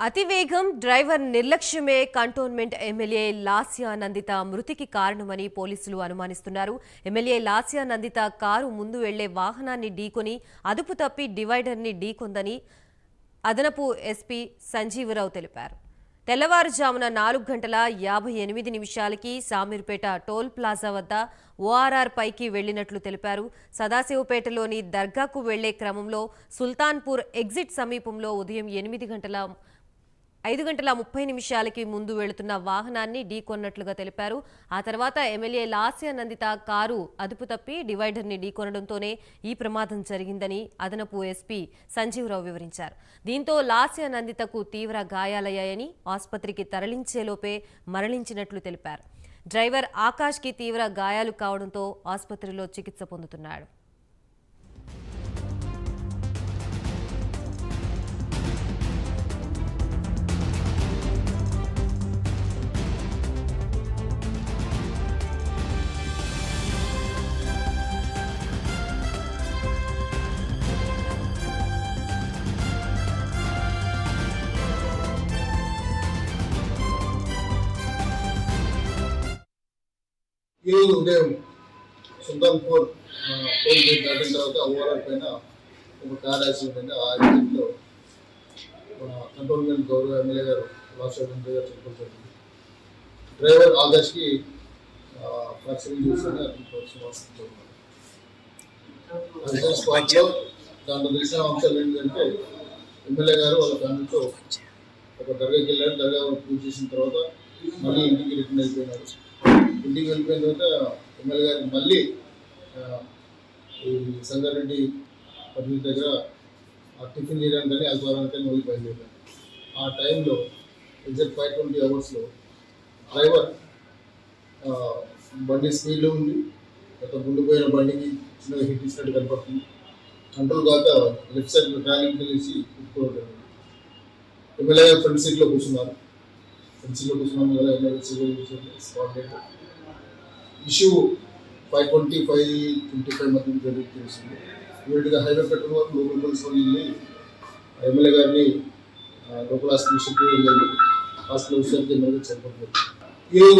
అతివేగం driver నిర్లక్ష్యమే cantonment MLA Lasya Nanditha మృతికి కారణమని పోలీసులు అనుమానిస్తున్నారు. ఎమ్మెల్యే లాస్యా నందిత కారు ముందు వెళ్ళే వాహనాన్ని ఢీకొని అదుపు తప్పి డివైడర్ని ఢీకొందని అదనపు ఎస్పీ సంజీవరావు తెలిపారు. తెల్లవారుజామున నాలుగు గంటల యాభై ఎనిమిది నిమిషాలకి సామీర్పేట టోల్ ప్లాజా వద్ద ఓఆర్ఆర్ పైకి వెళ్ళినట్లు తెలిపారు. సదాశివపేటలోని దర్గాకు వెళ్ళే క్రమంలో సుల్తాన్పూర్ ఎగ్జిట్ సమీపంలో ఉదయం ఎనిమిది గంటల ఐదు గంటల ముప్పై నిమిషాలకి ముందు వెళుతున్న వాహనాన్ని ఢీకొన్నట్లుగా తెలిపారు. ఆ తర్వాత ఎమ్మెల్యే లాస్య నందిత కారు అదుపు తప్పి డివైడర్ని ఢీకొనడంతోనే ఈ ప్రమాదం జరిగిందని అదనపు ఎస్పీ సంజీవరావు వివరించారు. దీంతో లాస్య నందితకు తీవ్ర గాయాలయ్యాయని ఆసుపత్రికి తరలించేలోపే మరణించినట్లు తెలిపారు. డ్రైవర్ ఆకాష్కి తీవ్ర గాయాలు కావడంతో ఆసుపత్రిలో చికిత్స పొందుతున్నాడు. ఈరోజు ఉదయం సుల్తాన్పూర్ టోల్ గేట్ దాటిన తర్వాత ఓవరాల్ పైన ఒక కార్ యాక్సిడెంట్ అయింది ఆ యాక్సిడెంట్లో మన కంటోన్మెంట్ గౌరవ ఎమ్మెల్యే గారు రాజశేఖర్ గారు చనిపోతుంది డ్రైవర్ ఆదర్శ్కి ఫ్రాక్చరింగ్ చేసిన దాంట్లో తెలిసిన అంశాలు ఏంటంటే ఎమ్మెల్యే గారు వాళ్ళ ఫ్యామిలీతో ఒక దర్గాకి వెళ్ళారు. దర్గా పూజ చేసిన తర్వాత మళ్ళీ ఇంటికి రిటర్న్ అయిపోయినారు. ఇంటికి వెళ్ళిపోయిన తర్వాత ఎమ్మెల్యే గారికి మళ్ళీ ఈ సంగారెడ్డి పబ్లిక్ దగ్గర ఆ టిఫిన్ చేయడానికి అల్పారానికి మళ్ళీ బయలుదేరాను ఆ టైంలో ఎగ్జాక్ట్ ఫైవ్ ట్వంటీ అవర్స్లో డ్రైవర్ బండి స్పీడ్లో ఉంది. ఒక గుండిపోయిన బండికి చిన్నగా హిట్ ఇచ్చినట్టు కనపడుతుంది. కంట్రోల్ కాక లెఫ్ట్ సైడ్ ట్రాలింగ్ తెలిసి జరిగింది ఎమ్మెల్యే గారు ఫ్రంట్ సీట్లో కూర్చున్నారు. ఫ్రంట్ సీట్లో కదా ఎమ్మెల్యే సీట్లో కూర్చొని spot issue five twenty five twenty five మధ్య జరిగి తెలిసింది ఇమీడియట్గా హైవే పెట్రోల్ వరకు లోకల్ పోలీస్ వాళ్ళు వెళ్ళి ఎమ్మెల్యే గారిని లోకల్ హాస్పిటల్ షిఫ్ట్ చేయడం జరిగింది హాస్పిటల్ విషయానికి ఎమ్మెల్యే చనిపోతుంది ఈరోజు